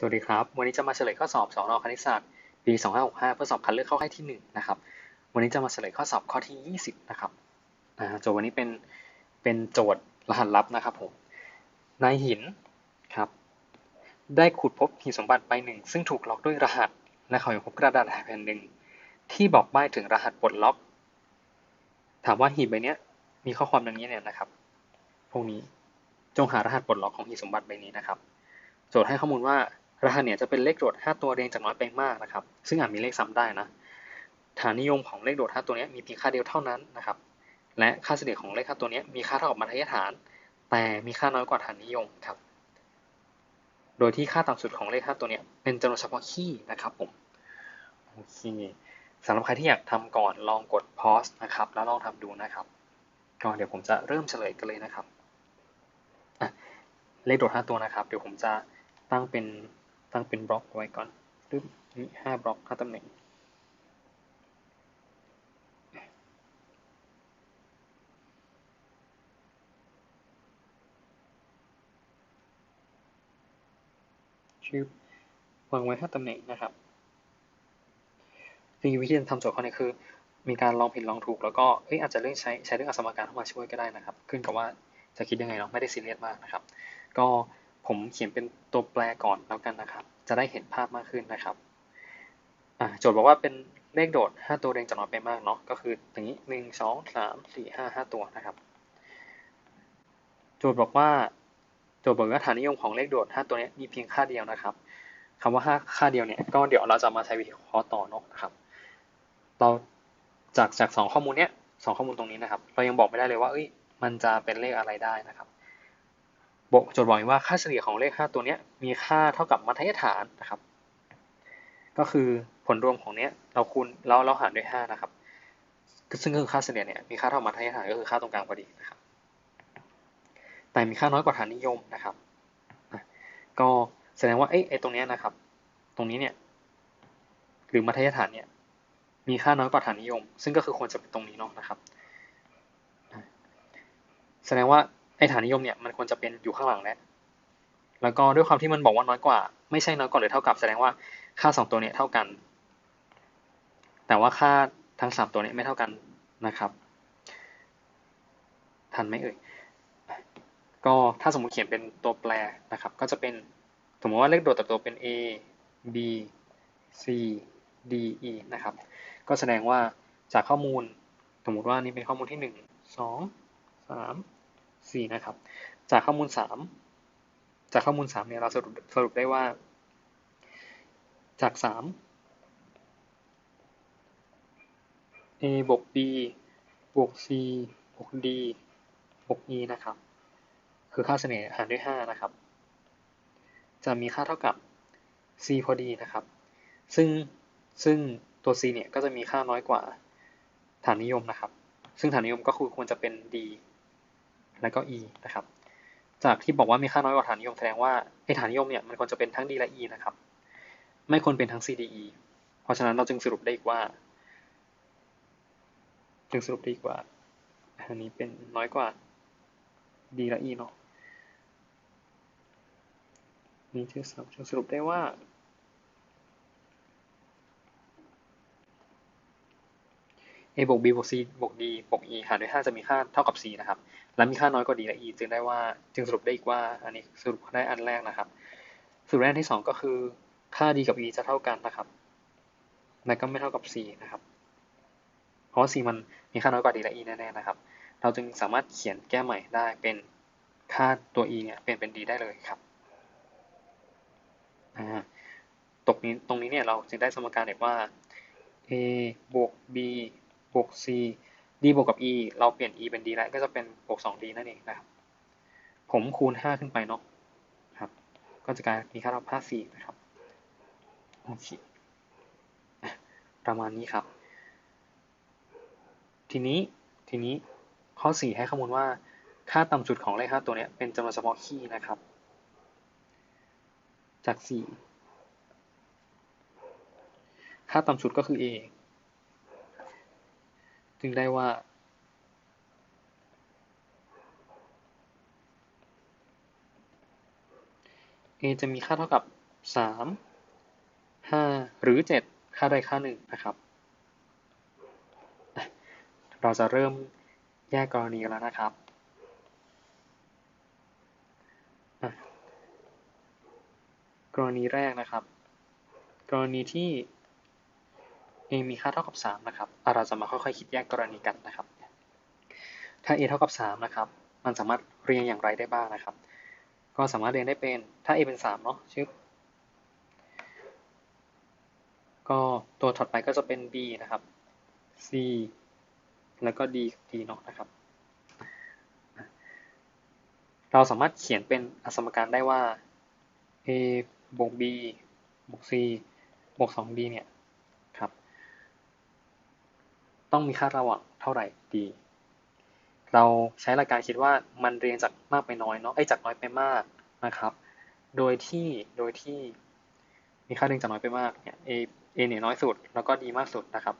สวัสดีครับ วันนี้จะมาเฉลยข้อสอบสอนอคณิตศาสตร์ปี 2565 เพื่อสอบคัดเลือกเข้าให้ที่ 1 นะครับ วันนี้จะมาเฉลยข้อสอบข้อที่ 20 นะครับโจทย์วันนี้เป็นเป็นโจทย์รหัสลับนะครับผมนายหินครับ ได้ขุดพบหีบสมบัติใบหนึ่ง ซึ่งถูกล็อกด้วยรหัส และเขายังพบกระดาษแผ่นหนึ่ง ที่บอกใบ้ถึงรหัสปลดล็อก ถามว่าหีบใบนี้มีข้อความดังนี้เนี่ยนะครับ พวกนี้จงหารหัสปลดล็อกของหีบสมบัติใบนี้นะครับ โจทย์ให้ข้อมูลว่า รหัสเนี่ยจะเป็นเลขโดด 5 ตัวเรียงจากน้อยไปมากนะครับ ซึ่งอาจมีเลขซ้ำได้นะฐานนิยมของเลขโดด 5 ตัวนี้มีเพียงค่าเดียวเท่านั้นนะครับ และค่าเฉลี่ยของเลข 5 ตัวนี้มีค่าเท่ากับมัธยฐาน แต่มีค่าน้อยกว่าฐานนิยมครับ โดยที่ค่าต่ำสุดของเลข 5 ตัวนี้เป็นจำนวนเฉพาะคี่นะครับผม โอเคสำหรับใครที่อยากทำก่อนลองกด pause นะครับ แล้วลองทำดูนะครับ ก็เดี๋ยวผมจะเริ่มเฉลยกันเลยนะครับ เลขโดด 5 ตัวนะครับ เดี๋ยวผมจะตั้งเป็น ตั้งเป็นบล็อกไว้ก่อนปึ๊บนี่ห้าบล็อกห้าตำแหน่ง ชื่อวางไว้ห้าตำแหน่งนะครับจริงวิธีการทำโจทย์ข้อนี้คือ มีการลองผิดลองถูก แล้วก็เอ้ยอาจจะเรื่องใช้ใช้เรื่องอสมการเข้ามาช่วยก็ได้นะครับ ขึ้นกับว่าจะคิดยังไงเนาะไม่ได้ซีเรียสมากนะครับ ก็ ผมเขียนเป็นตัวแปรก่อนแล้วกันนะครับ จะได้เห็นภาพมากขึ้นนะครับโจทย์บอกว่าเป็นเลขโดด 5 ตัวเรียงจากน้อยไปมากเนาะก็คืออย่างนี้ 1 2 3 4 5 5 ตัวนะครับ โจทย์บอกว่าโจทย์บอกว่าฐานนิยมของเลขโดด 5 ตัวนี้มีเพียงค่าเดียวนะครับคำว่า 5 ค่าเดียวเนี่ยก็เดี๋ยวเราจะมาใช้วิธีคราะห์ต่อเนาะนะครับ เราจากจากสองข้อมูลเนี้ยสองข้อมูลตรงนี้นะครับ เรายังบอกไม่ได้เลยว่าเอ้ยมันจะเป็นเลขอะไรได้นะครับ บอกโจทย์บอกว่าค่าเฉลี่ยของเลข 5 ตัวนี้มีค่าเท่ากับมัธยฐานนะครับ ก็คือผลรวมของเนี้ยเราคูณเราเราหารด้วย 5 นะครับ ซึ่งก็คือค่าเฉลี่ยเนี่ยมีค่าเท่ามัธยฐานก็คือค่าตรงกลางพอดีนะครับ แต่มีค่าน้อยกว่าฐานนิยมนะครับ ก็แสดงว่าไอ้ไอ้ตรงเนี้ยนะครับ ตรงนี้เนี่ยหรือมัธยฐานเนี่ยมีค่าน้อยกว่าฐานนิยม ซึ่งก็คือควรจะเป็นตรงนี้เนาะนะครับ แสดงว่า ไอฐานนิยมเนี่ยมันควรจะเป็นอยู่ข้างหลังแล้วแล้วก็ด้วยความที่มันบอกว่าน้อยกว่า ไม่ใช่น้อยกว่าหรือเท่ากับแสดงว่าค่าสองตัวเนี่ยเท่ากัน แต่ว่าค่าทั้งสามตัวเนี่ยไม่เท่ากันนะครับ ทันไหมเอ่ย ก็ถ้าสมมติเขียนเป็นตัวแปรนะครับ ก็จะเป็นสมมติว่าเลขโดดแต่ตัวเป็น a b c d e นะครับ ก็แสดงว่าจากข้อมูล สมมติว่านี่เป็นข้อมูลที่ 1 2 3 C นะครับ จากข้อมูล 3 จากข้อมูล 3 เนี่ยเราสรุปสรุปได้ว่า จาก 3 A บวก B บวก C บวก D บวก E นะครับ คือค่าเสน่หหารด้วย 5 นะครับ จะมีค่าเท่ากับ C พอดีนะครับ ซึ่งซึ่งตัว C เนี่ยก็จะมีค่าน้อยกว่าฐานนิยมนะครับ ซึ่งฐานนิยมก็คือควรจะเป็น D แล้วก็ e นะครับ จากที่บอกว่ามีค่าน้อยกว่าฐานนิยมแสดงว่าไอ้ฐานนิยมเนี่ยมันควรจะเป็นทั้ง d และ e นะครับ ไม่ควรเป็นทั้ง c d e เพราะฉะนั้นเราจึงสรุปได้อีกว่า จึงสรุปได้อีกว่าอันนี้เป็นน้อยกว่า d และ e เนาะนี่จึงจึงสรุปได้ว่า a บวก b บวก c บวก d บวก e หารด้วย 5 จะมีค่าเท่ากับ c นะครับ และมีค่าน้อยกว่า d และ e จึงได้ว่าจึงสรุปได้อีกว่า อันนี้สรุปได้อันแรกนะครับสรุปได้อันที่ 2 ก็คือ ค่า d กับ e จะเท่ากันนะครับและก็ไม่เท่ากับ c นะครับ เพราะว่า c มันมีค่าน้อยกว่า d และ e แน่ๆนะครับ เราจึงสามารถเขียนแก้ใหม่ได้เป็นค่าตัว e เนี่ยเป็นเป็น d ได้เลยครับตรงนี้ตรงนี้เนี่ยเราจึงได้สมการเด็กว่า a บวก b บวก c d บวกกับ e เราเปลี่ยน e เป็น d แล้วก็จะเป็นบวก 2d นั่นเองนะครับ ผมคูณ 5 ขึ้นไปเนาะครับ ก็จะกลายมีค่าเท่ากับ54นะครับโอเคประมาณนี้ครับ ทีนี้ทีนี้ข้อ 4 ให้ข้อมูลว่าค่าต่ำสุดของเลข5ตัวนี้เป็นจำนวนเฉพาะคี่นะครับ จาก 4 ค่าต่ำสุดก็คือ a จึงได้ว่า a จะมีค่าเท่ากับสามห้าหรือเจ็ดค่าใดค่าหนึ่งนะครับ เราจะเริ่มแยกกรณีกันแล้วนะครับกรณีแรกนะครับ กรณีที่ a มีค่าเท่ากับ 3 นะครับ เราจะมาค่อยๆ คิดแยกกรณีกันนะครับ ถ้า a เท่ากับ 3 นะครับ มันสามารถเรียงอย่างไรได้บ้างนะครับ ก็สามารถเรียงได้เป็น ถ้า a เป็น 3 เนาะชึบก็ตัวถัดไปก็จะเป็น b นะครับ c แล้วก็ d กับ d เนาะนะครับ เราสามารถเขียนเป็นอสมการได้ว่า a บวก b บวก c บวก 2b เนี่ย ต้องมีค่าระหว่างเท่าไหร่ดี เราใช้หลักการคิดว่ามันเรียงจากมากไปน้อยเนาะไอ้จากน้อยไปมากนะครับ โดยที่โดยที่มีค่าเรียงจากน้อยไปมากเนี่ย a a เนี่ยน้อยสุด แล้วก็ d มากสุดนะครับ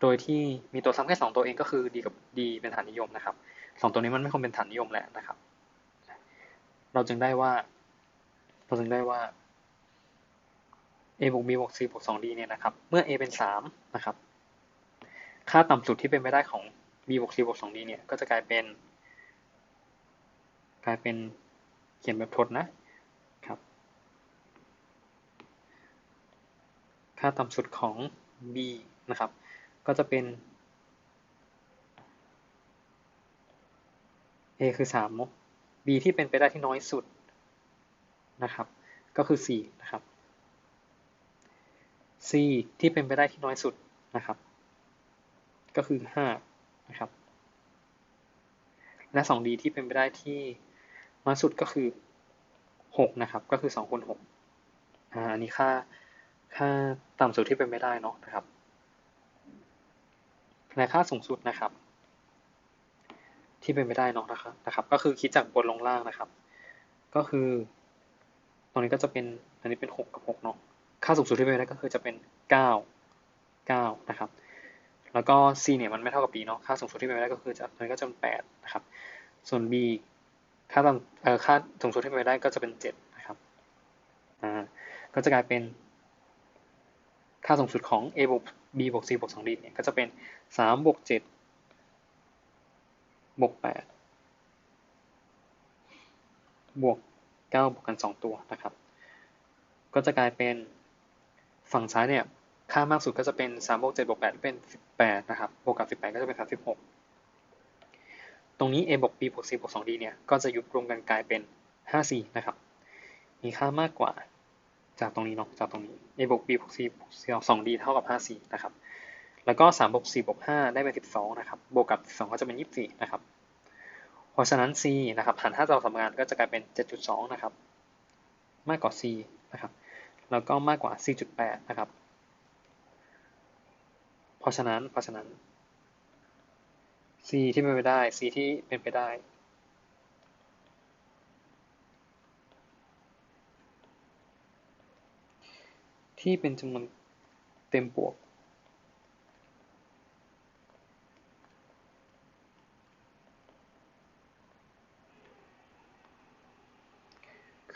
โดยที่มีตัวซ้ำแค่สองตัวเองก็คือ d กับ d เป็นฐานนิยมนะครับสองตัวนี้มันไม่ควรเป็นฐานนิยมแหละนะครับ เราจึงได้ว่า เราจึงได้ว่า a บวก b บวก c บวก 2d เนี่ยนะครับ เมื่อ a เป็น3นะครับ ค่าต่ำสุดที่เป็นไปได้ของ b บวก c บวก 2d เนี่ย ก็จะกลายเป็น กลายเป็นเขียนแบบทดนะครับ ค่าต่ำสุดของ b นะครับ ก็จะเป็น a คือ3เนาะ b ที่เป็นไปได้ที่น้อยสุดนะครับ ก็คือ 4 นะครับ c ที่เป็นไปได้ที่น้อยสุดนะครับ ก็คือ 5 นะครับ และ 2d ที่เป็นไปได้ที่น้อยสุดก็คือ 6 นะครับ ก็คือ2คูณ6อ่าอันนี้ค่าค่าต่ำสุดที่เป็นไปได้เนาะนะครับและค่าสูงสุดนะครับ ที่เป็นไปได้เนาะนะครับนะครับ ก็คือคิดจากบนลงล่างนะครับ ก็คือตรงนี้ก็จะเป็นอันนี้เป็น 6 กับ6เนาะค่าสูงสุดที่เป็นไปได้ก็คือจะเป็น 9 9 นะครับ แล้วก็ c เนี่ยมันไม่เท่ากับ b เนาะ ค่าสูงสุดที่เป็นไปได้ก็คือจะมันก็จะเป็น8นะครับ ส่วน b ค่าต่ำเอ่อค่าสูงสุดที่เป็นไปได้ก็จะเป็น7นะครับ อ่า ก็จะกลายเป็น ค่าสูงสุดของ a บวก b บวก c บวก 2d เนี่ย ก็จะเป็น3บวก7บวก8บวก9บวกกัน2ตัวนะครับ ก็จะกลายเป็นฝั่งซ้ายเนี่ย ค่ามากสุดก็จะเป็น3บวก7บวก8เป็น 18 นะครับ บวกกับ 18 ก็จะเป็น 36 ตรงนี้ a บวก b บวก c บวก 2d เนี่ย ก็จะยุบรวมกันกลายเป็น54นะครับ มีค่ามากกว่า จากตรงนี้เนาะ จากตรงนี้ a บวก b บวก c บวก 2d เท่ากับ54นะครับ แล้วก็3บวก4บวก5ได้เป็น 12 นะครับ บวกกับ 12 ก็จะเป็น 24 นะครับ เพราะฉะนั้น c นะครับหาร5ต่อสมการก็จะกลายเป็น 7.2 นะครับ มากกว่า c นะครับ แล้วก็มากกว่า 4.8 นะครับ เพราะฉะนั้น เพราะฉะนั้น c ที่เป็นไปได้ c ที่เป็นไปได้ ที่เป็นจำนวนเต็มบวก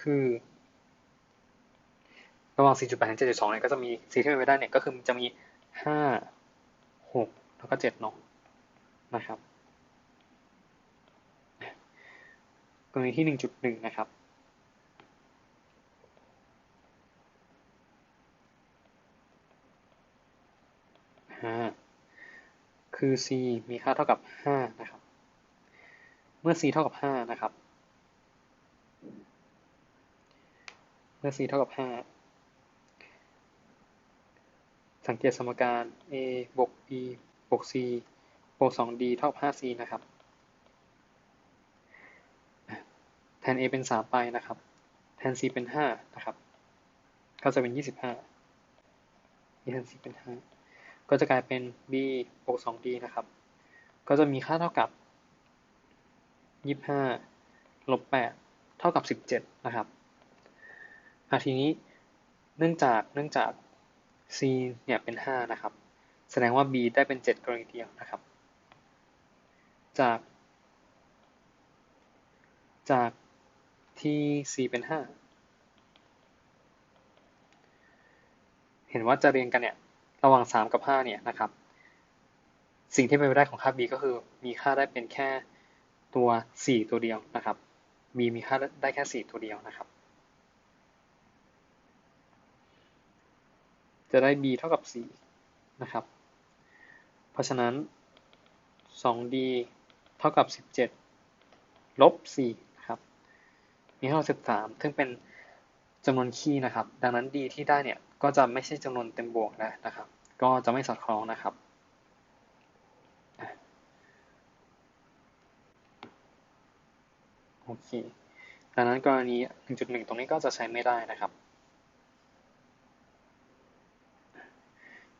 คือระหว่าง 4.8 ถึง 7.2 เนี่ย ก็จะมี c ที่เป็นไปได้เนี่ย ก็คือจะมี 5 6แล้วก็7เนาะนะครับกรณีที่1.1นะครับคือ c มีค่าเท่ากับ 5 นะครับ เมื่อ c เท่ากับ 5 นะครับ เมื่อ c เท่ากับ 5 สังเกตสมการ a บวก b บวก c บวก 2d เท่ากับ 5c นะครับ แทน a เป็น 3 ไปนะครับ แทน c เป็น 5 นะครับ ก็จะเป็น 25นี่แทน c เป็น 5 ก็จะกลายเป็น b บวก 2d นะครับ ก็จะมีค่าเท่ากับ 25ลบ8เท่ากับ 17 นะครับอาทีนี้เนื่องจากเนื่องจาก c เนี่ยเป็น 5 นะครับ แสดงว่า b ได้เป็น 7 กรณีเดียวนะครับ จาก จากที่ c เป็น5ห็นว่าจะเรียงกันเนี่ย ระหว่าง 3 กับ 5 เนี่ยนะครับ สิ่งที่เป็นไปได้ของค่า b ก็คือมีค่าได้เป็นแค่ตัว 4 ตัวเดียวนะครับ b มีค่าได้แค่ 4 ตัวเดียวนะครับ จะได้ b เท่ากับ 4 นะครับ เพราะฉะนั้น 2d เท่ากับ 17 ลบ 4 นะครับ มีเท่ากับ13ซึ่งเป็นจำนวนคี่นะครับ ดังนั้น d ที่ได้เนี่ยก็จะไม่ใช่จำนวนเต็มบวกนะนะครับ ก็จะไม่สอดคล้องนะครับโอเคดังนั้นกรณี 1.1 ตรงนี้ก็จะใช้ไม่ได้นะครับ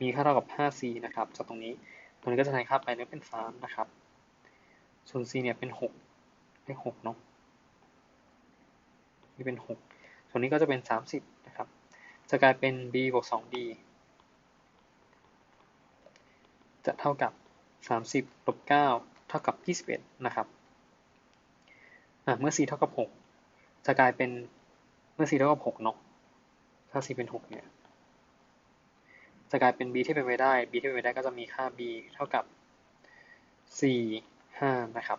มีค่าเท่ากับ 5c นะครับจากตรงนี้ตรงนี้ก็จะแทนค่าไปเนี่เป็น 3 นะครับ ส่วน c เนี่ยเป็น 6 เลข6เนาะนี่เป็น 6 ส่วนนี้ก็จะเป็น 30 นะครับ จะกลายเป็น b บวก 2d จะเท่ากับ 30ลบ9เท่ากับ 21 นะครับเมื่อ c เท่ากับ 6 จะกลายเป็นเมื่อ c เท่ากับ6เนาะถ้า c เป็น 6 เนี่ย จะกลายเป็น b ที่เป็นไปได้ b ที่เป็นไปได้ก็จะมีค่า b เท่ากับ 4 5 นะครับ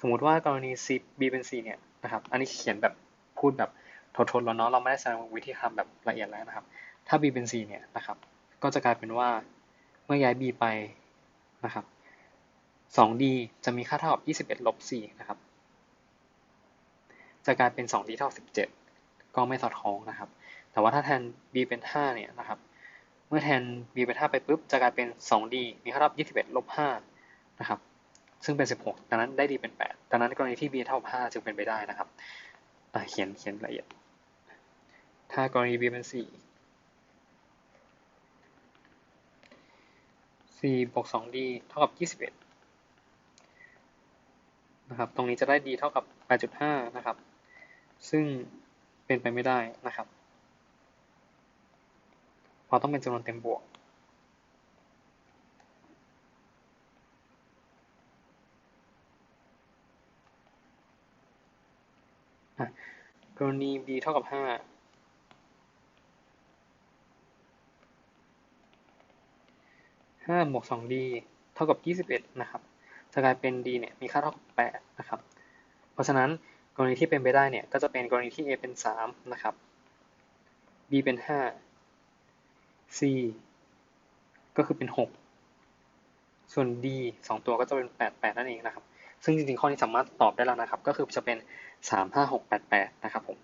สมมุติว่ากรณี c b เป็น 4 เนี่ยนะครับ อันนี้เขียนแบบพูดแบบทดๆแล้วเนาะ เราไม่ได้แสดงวิธีทำแบบละเอียดแล้วนะครับ ถ้า b เป็น 4 เนี่ยนะครับ ก็จะกลายเป็นว่าเมื่อย้าย b ไปนะครับ 2d จะมีค่าเท่ากับ 21ลบ4นะครับ จะกลายเป็น 2d เท่ากับ17 ก็ไม่สอดคล้องนะครับ แต่ว่าถ้าแทน b เป็น5เนี่ยนะครับเมื่อแทน b เป็น5ไปปุ๊บจะกลายเป็น 2d มีค่าเท่ากับ21ลบ5นะครับซึ่งเป็น 16 ดังนั้นได้ d เป็น 8 ดังนั้นกรณีที่ b เท่ากับ5จึงเป็นไปได้นะครับเขียนเขียนละเอียด ถ้ากรณี b เป็น 4 4บวก 2d เท่ากับ 21นะครับตรงนี้จะได้ d เท่ากับ 8.5 นะครับ ซึ่งเป็นไปไม่ได้นะครับ เพราะต้องเป็นจำนวนเต็มบวก กรณี b เท่ากับ 5 5บวก 2d เท่ากับ 21 นะครับ จะกลายเป็น d เนี่ยมีค่าเท่ากับ 8 นะครับ เพราะฉะนั้นกรณีที่เป็นไปได้เนี่ยก็จะเป็นกรณีที่ a เป็น 3 นะครับ b เป็น 5 c ก็คือเป็น 6 ส่วน d 2 ตัวก็จะเป็น 8 8 นั่นเองนะครับ ซึ่งจริงๆ ข้อนี้สามารถตอบได้แล้วนะครับ ก็คือจะเป็น 3 5 6 8 8 นะครับผม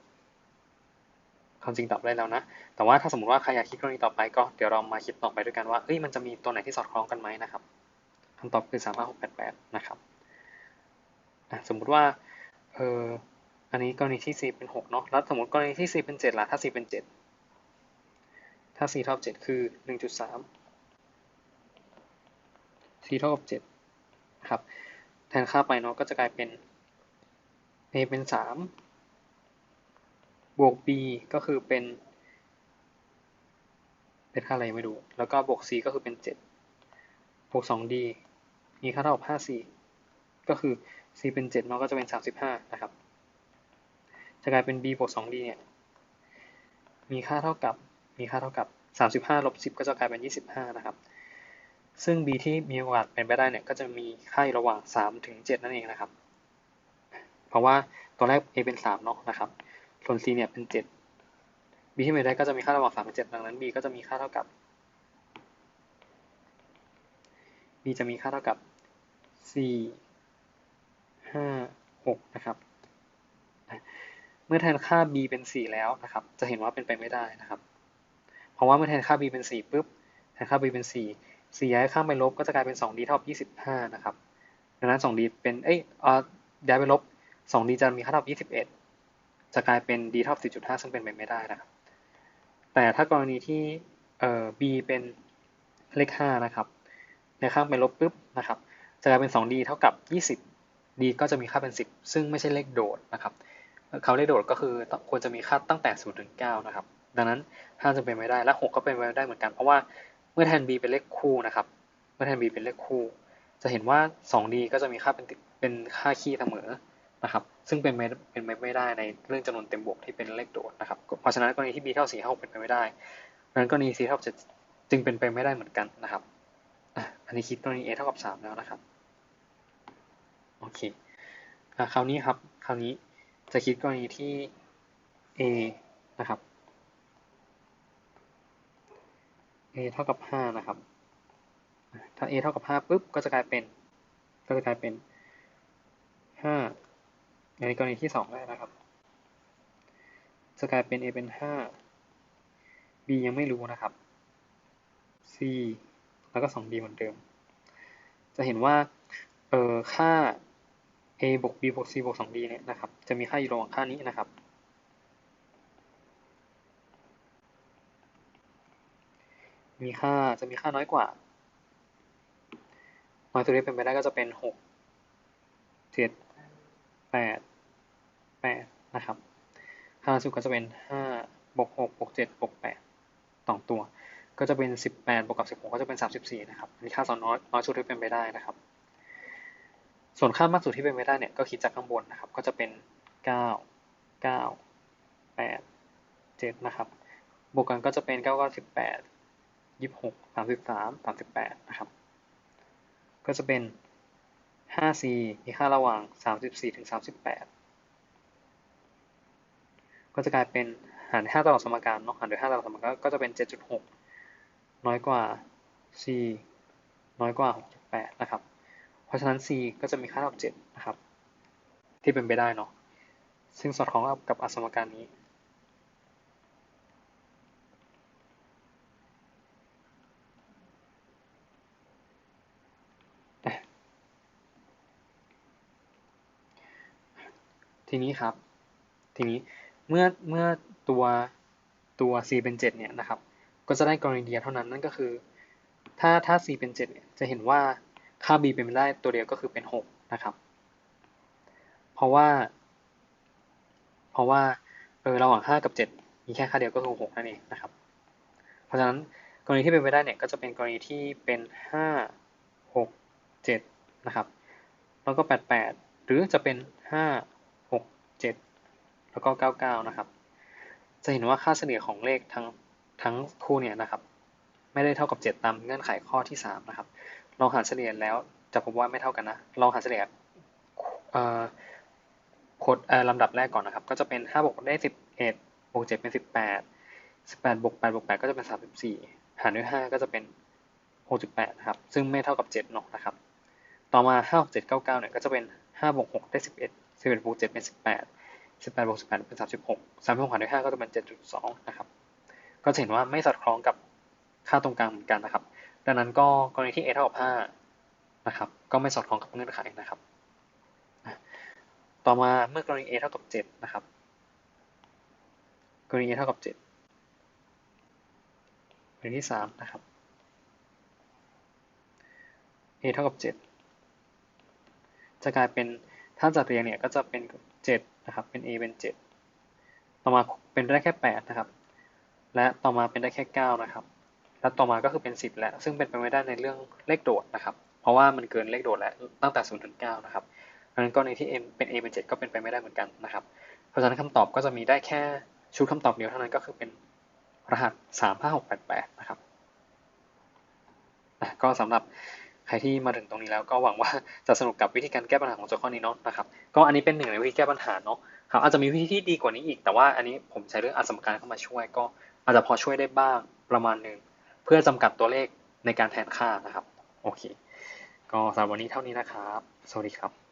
ความจริงตอบได้แล้วนะ แต่ว่าถ้าสมมติว่าใครอยากคิดกรณีต่อไปก็เดี๋ยวเรามาคิดต่อไปด้วยกันว่า เอ้ย มันจะมีตัวไหนที่สอดคล้องกันไหมนะครับคำตอบคือสามห้าหกแปดแปดนะครับ สมมุติว่า เอออันนี้กรณีที่ c เป็น 6 เนาะ แล้วสมมติกรณีที่ c เป็น 7ล่ะ ถ้า c เป็น 7 ถ้า c เท่ากับ 7 คือ 1.3 c เท่ากับ7ครับ แทนค่าไปเนาะก็จะกลายเป็น a เป็น 3 บวก b ก็คือเป็น เป็นค่าอะไรไม่รู้ แล้วก็บวก c ก็คือเป็น 7 บวก 2d มีค่าเท่ากับ 5c ก็คือ c เป็น7มันก็จะเป็น 35 นะครับ จะกลายเป็น b บวก 2d เนี่ย มีค่าเท่ากับ มีค่าเท่ากับ 35ลบ10 ก็จะกลายเป็น 25 นะครับ ซึ่ง b ที่มีโอกาสเป็นไปได้เนี่ยก็จะมีค่าระหว่าง 3 ถึง 7 นั่นเองนะครับ เพราะว่าตัวแรก a เป็น3เนาะนะครับ ส่วน c เนี่ยเป็น 7 b ที่ม่ได้ก็จะมีค่าระหว่าง3กับ7ดังนั้น b ก็จะมีค่าเท่ากับ b จะมีค่าเท่ากับ 4 5 6 นะครับเมื่อแทนค่า b เป็น 4 แล้วนะครับ จะเห็นว่าเป็นไปไม่ได้นะครับ เพราะว่าเมื่อแทนค่า b เป็น4ปุ๊บแทนค่า b เป็น 4 4ย้ายข้ามไปลบก็จะกลายเป็น 2d เท่ากับ25นะครับดังนั้น 2d เป็นเอ้ยอ๋อย้ายไปลบ 2d จะมีค่าเท่ากับ21 จะกลายเป็น d เท่ากับ4.5 ซึ่งเป็นไปไม่ได้นะครับ แต่ถ้ากรณีที่เอ่อ b เป็นเลข5นะครับในข้างเป็นลบปุ๊บนะครับจะกลายเป็น 2d เท่ากับ 20 d ก็จะมีค่าเป็น 10 ซึ่งไม่ใช่เลขโดดนะครับ เขาเลขโดดก็คือควรจะมีค่าตั้งแต่0ถึง9นะครับ ดังนั้น5จะเป็นไม่ได้ และ6ก็เป็นไปไม่ได้เหมือนกัน เพราะว่าเมื่อแทน b เป็นเลขคู่นะครับ เมื่อแทน b เป็นเลขคู่ จะเห็นว่า 2d ก็จะมีค่าเป็นเป็นค่าคี่เสมอนะครับ ซึ่งเป็นไม่เป็นไม่ได้ในเรื่องจำนวนเต็มบวกที่เป็นเลขโดดนะครับ เพราะฉะนั้นกรณีที่ b เท่า4เท่าเป็นไปไม่ได้ดังนั้นกรณี c เท่า7จึงเป็นไปไม่ได้เหมือนกันนะครับอันนี้คิดกรณี a เท่ากับ 3 แล้วนะครับ โอเคคราวนี้ครับ คราวนี้จะคิดกรณีที่ a นะครับ a เท่ากับ5นะครับ ถ้า a เท่ากับ5ปุ๊บก็จะกลายเป็น ก็จะกลายเป็น5ในกรณีที่2ได้นะครับ จะกลายเป็น a เป็น5 b ยังไม่รู้นะครับ c แล้วก็ 2d เหมือนเดิม จะเห็นว่า เออค่า a บวก b บวก c บวก 2d เนี่ยนะครับ จะมีค่าอยู่ระหว่างค่านี้นะครับ มีค่าจะมีค่าน้อยกว่าน้อยสุดที่เป็นไปได้ก็จะเป็น6 7 8 8นะครับค่าสุดก็จะเป็น5บวก6บวก7บวก8ต่อตัว ก็จะเป็น18บแปดบวกกับ16ก็จะเป็น34นะครับอันนี้ค่าส่วนน้อยน้อยสุดที่เป็นไปได้นะครับ ส่วนค่ามากสุดที่เป็นไปได้เนี่ยก็คิดจากข้างบนนะครับ ก็จะเป็นเก้าเก้าแปดเจ็ดนะครับบวกกันก็จะเป็นเก้าเก้าสิบแปด ยี่สิบหกสามสิบสามสามสิบแปดนะครับ ก็จะเป็นห้าสี่มีค่าระหว่างสามสิบสี่ถึงสามสิบแปดก็จะกลายเป็นหารห้าตลอดสมการเนาะหารด้วยห้าตลอดสมการก็จะเป็นเจ็ดจุดหกน้อยกว่า c น้อยกว่าหกจุดแปดนะครับ เพราะฉะนั้น c ก็จะมีค่าเท่ากับ7นะครับ ที่เป็นไปได้เนาะซึ่งสอดคล้องกับอสมการนี้ ทีนี้ครับ ทีนี้เมื่อเมื่อตัวตัว c เป็น 7 เนี่ยนะครับ ก็จะได้กรณีเดียวเท่านั้นนั่นก็คือ ถ้าถ้า c เป็น 7 เนี่ยจะเห็นว่าค่า b เป็นไปได้ตัวเดียวก็คือเป็น 6 นะครับ เพราะว่า เพราะว่าเออระหว่าง 5 กับ 7 มีแค่ค่าเดียวก็คือ6นั่นเองนะครับ เพราะฉะนั้นกรณีที่เป็นไปได้เนี่ยก็จะเป็นกรณีที่เป็น 5 6 7 นะครับ แล้วก็ 88 หรือจะเป็น 5 7 แล้วก็ 99 นะครับ จะเห็นว่าค่าเฉลี่ยของเลขทั้งทั้งคู่เนี่ยนะครับ ไม่ได้เท่ากับ 7 ตามเงื่อนไขข้อที่ 3 นะครับ ลองหารเฉลี่ยแล้วจะพบว่าไม่เท่ากันนะ ลองหารเฉลี่ยโคดลำดับแรกก่อนนะครับ ก็จะเป็น 5 บวกได้ 11 บวก 7 เป็น 18 18 บวก 8 บวก 8 ก็จะเป็น 34 หารด้วย 5 ก็จะเป็น 68 นะครับ ซึ่งไม่เท่ากับ 7 เนาะนะครับ ต่อมา 5 6 7 9 9 เนี่ย ก็จะเป็น 5 บวก 6 ได้ 11 11บวก7เป็น18 18บวก18เป็น36 36หารด้วย5ก็จะเป็น7.2นะครับ ก็จะเห็นว่าไม่สอดคล้องกับค่าตรงกลางเหมือนกันนะครับ ดังนั้นก็กรณีที่ a เท่ากับ5นะครับ ก็ไม่สอดคล้องกับเงื่อนไขนะครับ ต่อมาเมื่อกรณี a เท่ากับ7นะครับ กรณี a เท่ากับ7กรณีที่3นะครับ a เท่ากับ7จะกลายเป็น ถ้าจัดเรียงเนี่ยก็จะเป็น 7 นะครับ เป็น a เป็น 7 ต่อมาเป็นได้แค่ 8 นะครับ และต่อมาเป็นได้แค่ 9 นะครับ แล้วต่อมาก็คือเป็น 10 แล้ว ซึ่งเป็นไปไม่ได้ในเรื่องเลขโดดนะครับ เพราะว่ามันเกินเลขโดดแล้วตั้งแต่0ถึง9นะครับดังนั้นกรณีที่ m เป็น a เป็น 7 ก็เป็นไปไม่ได้เหมือนกันนะครับ เพราะฉะนั้นคำตอบก็จะมีได้แค่ชุดคำตอบเดียวเท่านั้นก็คือเป็นรหัส 35688 นะครับก็สำหรับ ใครที่มาถึงตรงนี้แล้วก็หวังว่าจะสนุกกับวิธีการแก้ปัญหาของโจทย์ข้อนี้เนาะนะครับก็อันนี้เป็นหนึ่งในวิธีแก้ปัญหาเนาะครับอาจจะมีวิธีที่ดีกว่านี้อีก แต่ว่าอันนี้ผมใช้เรื่องอสมการเข้ามาช่วย ก็อาจจะพอช่วยได้บ้างประมาณหนึ่งเพื่อจำกัดตัวเลขในการแทนค่านะครับโอเค ก็สำหรับวันนี้เท่านี้นะครับ สวัสดีครับ